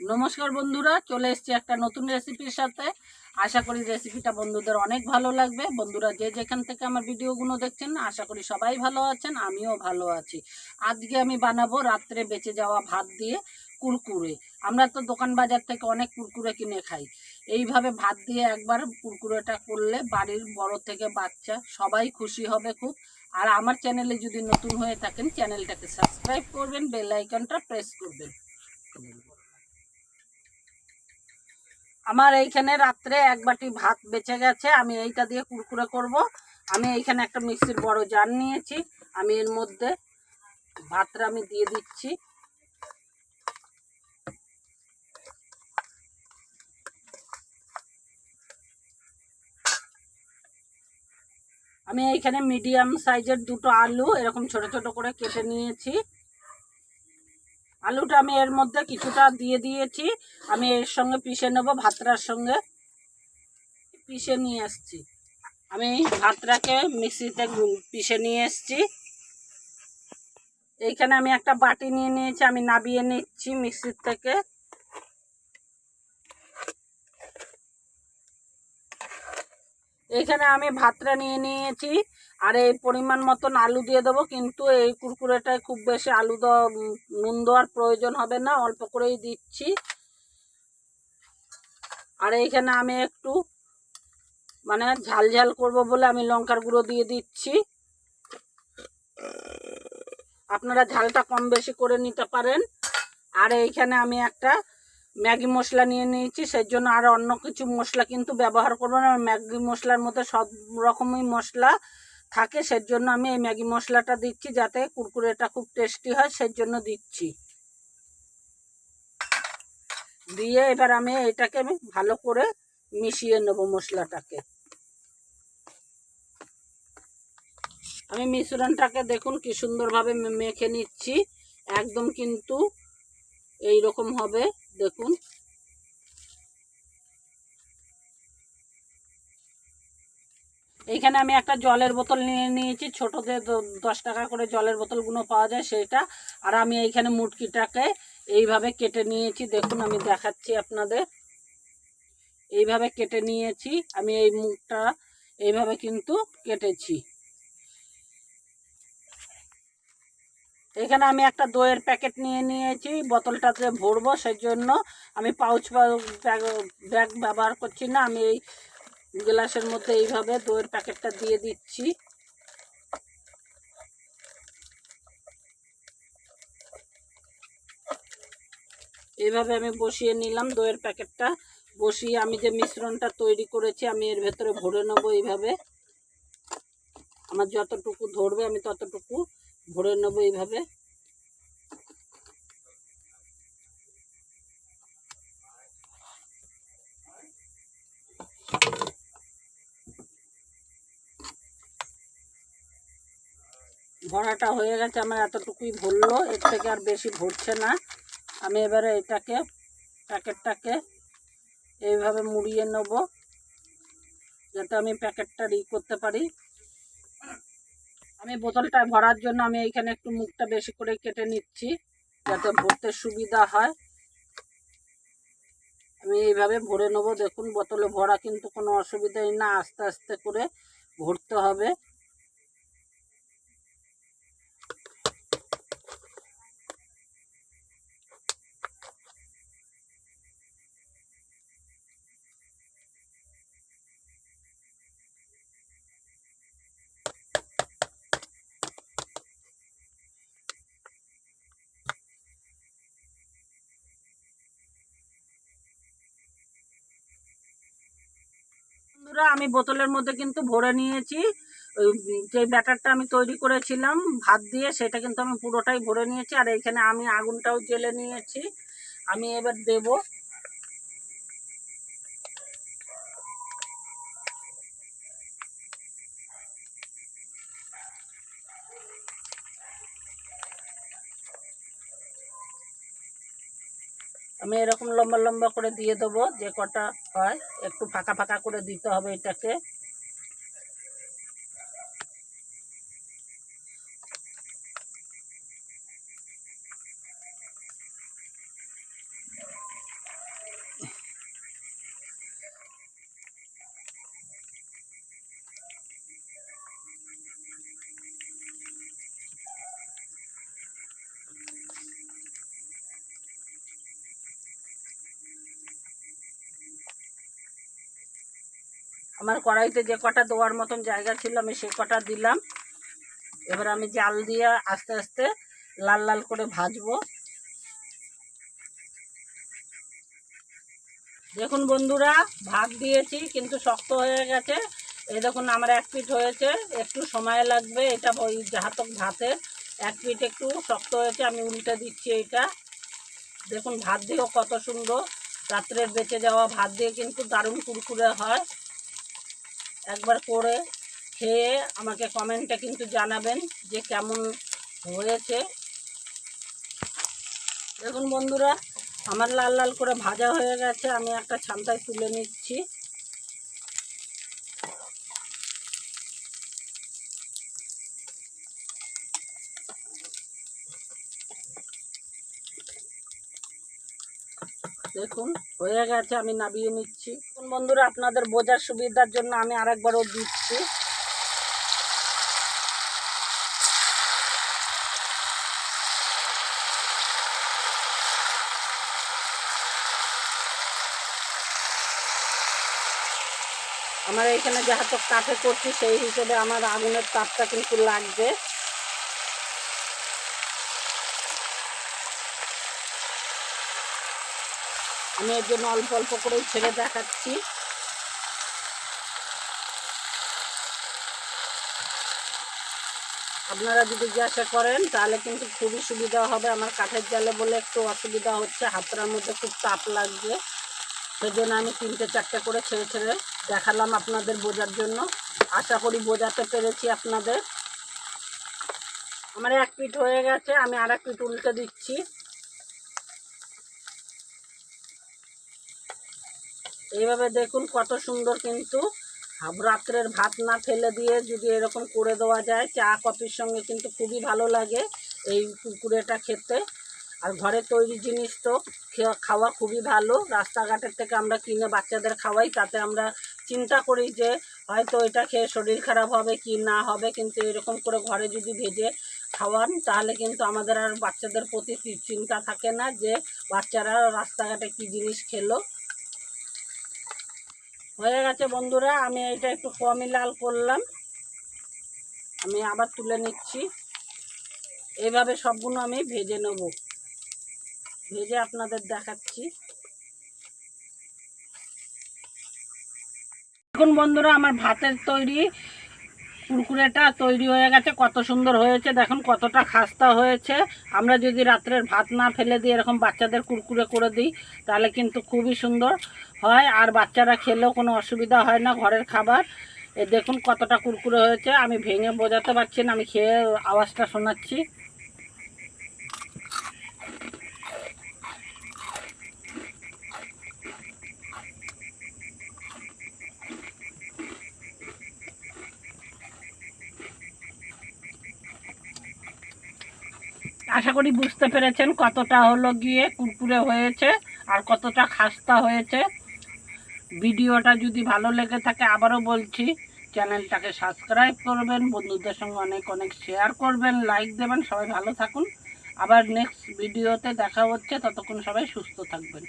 নমস্কার বন্ধুরা, চলে এসেছি একটা নতুন রেসিপির সাথে। আশা করি রেসিপিটা বন্ধুদের অনেক ভালো লাগবে। বন্ধুরা, যে যেখান থেকে আমার ভিডিওগুলো দেখছেন, আশা করি সবাই ভালো আছেন, আমিও ভালো আছি। আজকে আমি বানাবো রাত্রে বেঁচে যাওয়া ভাত দিয়ে কুরকুরে। আমরা তো দোকান বাজার থেকে অনেক কুরকুরে কিনে খাই। এইভাবে ভাত দিয়ে একবার কুরকুরেটা করলে বাড়ির বড় থেকে বাচ্চা সবাই খুশি হবে খুব। আর আমার চ্যানেলে যদি নতুন হয়ে থাকেন, চ্যানেলটাকে সাবস্ক্রাইব করবেন বেল আইকনটা প্রেস করবেন। আমার এইখানে রাত্রে এক বাটি ভাত বেঁচে গেছে, আমি এইটা দিয়ে কুরকুরে করব। আমি এইখানে একটা মিক্সির বড় জার নিয়েছি, আমি এর মধ্যে ভাতটা আমি দিয়ে দিচ্ছি। আমি এইখানে মিডিয়াম সাইজের দুটো আলু, এরকম ছোট ছোট করে কেটে নিয়েছি। আলুটা আমি এর মধ্যে কিছুটা দিয়ে দিয়েছি। আমি এর সঙ্গে পিষে নেব ভাতটার সঙ্গে। পিষে নিয়ে আসছি। আমি ভাতটাকে মিক্সিতে পিষে নিয়ে এসছি। এইখানে আমি একটা বাটি নিয়ে নিয়েছি, আমি নাবিয়ে নিচ্ছি মিক্সির থেকে। এইখানে আমি ভাতটা নিয়ে নিয়েছি। আর এই পরিমাণ মতন আলু দিয়ে দেবো, কিন্তু এই কুরকুরেটায় খুব বেশি আলু দেওয়া নুন দেওয়ার প্রয়োজন হবে না, অল্প করেই দিচ্ছি। আর এইখানে আমি একটু মানে ঝাল ঝাল করব বলে আমি লঙ্কার গুঁড়ো দিয়ে দিচ্ছি। আপনারা ঝালটা কম বেশি করে নিতে পারেন। আর এইখানে আমি একটা ম্যাগি মশলা নিয়ে নিয়েছি, সেই জন্য আর অন্য কিছু মশলা কিন্তু ব্যবহার করব না। ম্যাগি মশলার মধ্যে সব রকমই মশলা থাকে সেই জন্য আমি এই ম্যাগি মশলাটা দিচ্ছি যাতে কুরকুরেটা খুব টেস্টি হয় সেই জন্য দিচ্ছি। দিয়ে এবার আমি এটাকে আমি ভালো করে মিশিয়ে নেব মশলাটাকে। আমি মিশ্রণটাকে দেখুন কি সুন্দরভাবে মেখে নিচ্ছি। একদম কিন্তু এই রকম হবে, দেখুন। এইখানে আমি একটা জলের বোতল নিয়ে নিয়েছি, ছোটোদের দশ টাকা করে জলের বোতলগুলো পাওয়া যায় সেইটা। আর আমি এইখানে মুটকিটাকে এইভাবে কেটে নিয়েছি, দেখুন আমি দেখাচ্ছি আপনাদের। এইভাবে কেটে নিয়েছি, আমি এই মুখটা এইভাবে কিন্তু কেটেছি। এখানে আমি একটা দইয়ের প্যাকেট নিয়ে নিয়েছি, বোতলটাতে ভরবো সেই জন্য আমি পাউচ ব্যাগ ব্যবহার করছি না, আমি এই গ্লাসের মধ্যে এইভাবে দইয়ের প্যাকেটটা দিয়ে দিচ্ছি। এইভাবে আমি বসিয়ে নিলাম দইয়ের প্যাকেটটা। বসিয়ে আমি যে মিশ্রণটা তৈরি করেছি, আমি এর ভেতরে ভরে নেব এইভাবে। আমার যতটুকু ধরবে, আমি ততটুকু ভরে নেব এইভাবে। ভরাটা হয়ে গেছে, আমার এতটুকুই ভরলো এর থেকে আর বেশি ভরছে না। আমি এবারে এটাকে, প্যাকেটটাকে এইভাবে মুড়িয়ে নেব, যাতে আমি প্যাকেটটা ই করতে পারি। আমি বোতলটা ভরার জন্য আমি এইখানে একটু মুখটা বেশি করে কেটে নিচ্ছি, যাতে ভরতে সুবিধা হয়। আমি এইভাবে ভরে নেব, দেখুন, বোতলে ভরা কিন্তু কোনো অসুবিধাই না, আস্তে আস্তে করে ভরতে হবে। বন্ধুরা আমি বোতলের মধ্যে কিন্তু ভরে নিয়েছি। যে ব্যাটারটা আমি তৈরি করেছিলাম, ভাত দিয়ে সেটা কিন্তু আমি পুরোটাই ভরে নিয়েছি। আর এখানে আমি আগুনটাও জেলে নিয়েছি। আমি এবার দেব। আমি এরকম লম্বা লম্বা করে দিয়ে দেবো যে কটা হয়, একটু ফাঁকা ফাঁকা করে দিতে হবে এটাকে। আমার কড়াইতে যে কটা দেওয়ার মতন জায়গা ছিল, আমি সে কটা দিলাম। এবার আমি জাল দিয়ে আস্তে আস্তে লাল লাল করে ভাজবো। দেখুন বন্ধুরা ভাত দিয়েছি, কিন্তু শক্ত হয়ে গেছে। এই দেখুন, আমার এক পিঠ হয়েছে, একটু সময় লাগবে, এটা ওই জাহাতক ভাতের। এক পিঠ একটু শক্ত হয়েছে, আমি উল্টে দিচ্ছি এটা। দেখুন, ভাত দিয়েও কত সুন্দর। রাত্রের বেঁচে যাওয়া ভাত দিয়ে কিন্তু দারুণ কুরকুরে হয়। একবার করে খেয়ে আমাকে কমেন্টে কিন্তু জানাবেন যে কেমন হয়েছে। দেখুন বন্ধুরা, আমার লাল লাল করে ভাজা হয়ে গেছে, আমি একটা ছান্তায় তুলে নিচ্ছি। দেখুন, হয়ে গেছে, আমি নামিয়ে নিচ্ছি। বন্ধুরা, আপনাদের বোঝার সুবিধার জন্য আমি আরেকবারও দিচ্ছি। আমার এখানে যে হাতক কাঠে করছি সেই হিসেবে আমার আগুনের তাপটা কিন্তু লাগবে। আমি এর জন্য অল্প অল্প করেই ছেড়ে দেখাচ্ছি। আপনারা যদি গ্যাসে করেন, তাহলে কিন্তু খুবই সুবিধা হবে আমার কাঠের জালে বলে একটু অসুবিধা হচ্ছে, হাতটার মধ্যে খুব তাপ লাগবে সেজন্য আমি তিনটে চারটে করে ছেড়ে ছেড়ে দেখালাম আপনাদের বোঝার জন্য। আশা করি বোঝাতে পেরেছি আপনাদের। আমার এক পিঠ হয়ে গেছে, আমি আর এক পিঠ উল্টে দিচ্ছি। এইভাবে দেখুন কত সুন্দর কিন্তু রাত্রের ভাত না ফেলে দিয়ে যদি এরকম করে দেওয়া যায়, চা, কফির সঙ্গে কিন্তু খুবই ভালো লাগে এই কুকুরেটা খেতে। আর ঘরে তৈরি জিনিস তো খাওয়া খুবই ভালো। রাস্তাঘাটের থেকে আমরা কিনে বাচ্চাদের খাওয়াই, তাতে আমরা চিন্তা করি যে হয়তো এটা খেয়ে শরীর খারাপ হবে কি না হবে, কিন্তু এরকম করে ঘরে যদি ভেজে খাওয়ান, তাহলে কিন্তু আমাদের আর বাচ্চাদের প্রতি চিন্তা থাকে না যে বাচ্চারা রাস্তাঘাটে কি জিনিস খেলো। হয়ে গেছে বন্ধুরা, আমি এটা একটু কমই লাল করলাম। আমি আবার তুলে নিচ্ছি। এইভাবে সবগুলো আমি ভেজে নেব। ভেজে আপনাদের দেখাচ্ছি। দেখুন বন্ধুরা, আমার ভাতের তৈরি, কুরকুরেটা তৈরি হয়ে গেছে। কত সুন্দর হয়েছে। দেখুন কতটা খাস্তা হয়েছে। আমরা যদি রাত্রের ভাত না ফেলে দিই, এরকম বাচ্চাদের কুরকুরে করে দিই, তাহলে কিন্তু খুবই সুন্দর। হয়, আর বাচ্চারা খেলেও কোনো অসুবিধা হয় না ঘরের খাবার। এ দেখুন কতটা কুরকুরে হয়েছে, আমি ভেঙে বোঝাতে পারছি না, আমি খেয়ে আওয়াজটা শোনাচ্ছি। আশা করি বুঝতে পেরেছেন কতটা হলো গিয়ে কুরকুরে হয়েছে, আর কতটা খাস্তা হয়েছে। ভিডিওটা যদি ভালো লেগে থাকে, আবারও বলছি, চ্যানেলটাকে সাবস্ক্রাইব করবেন, বন্ধুদের সঙ্গে অনেক অনেক শেয়ার করবেন লাইক দেবেন, সবাই ভালো থাকুন। আবার নেক্সট ভিডিওতে দেখা হচ্ছে, ততক্ষণ সবাই সুস্থ থাকবেন।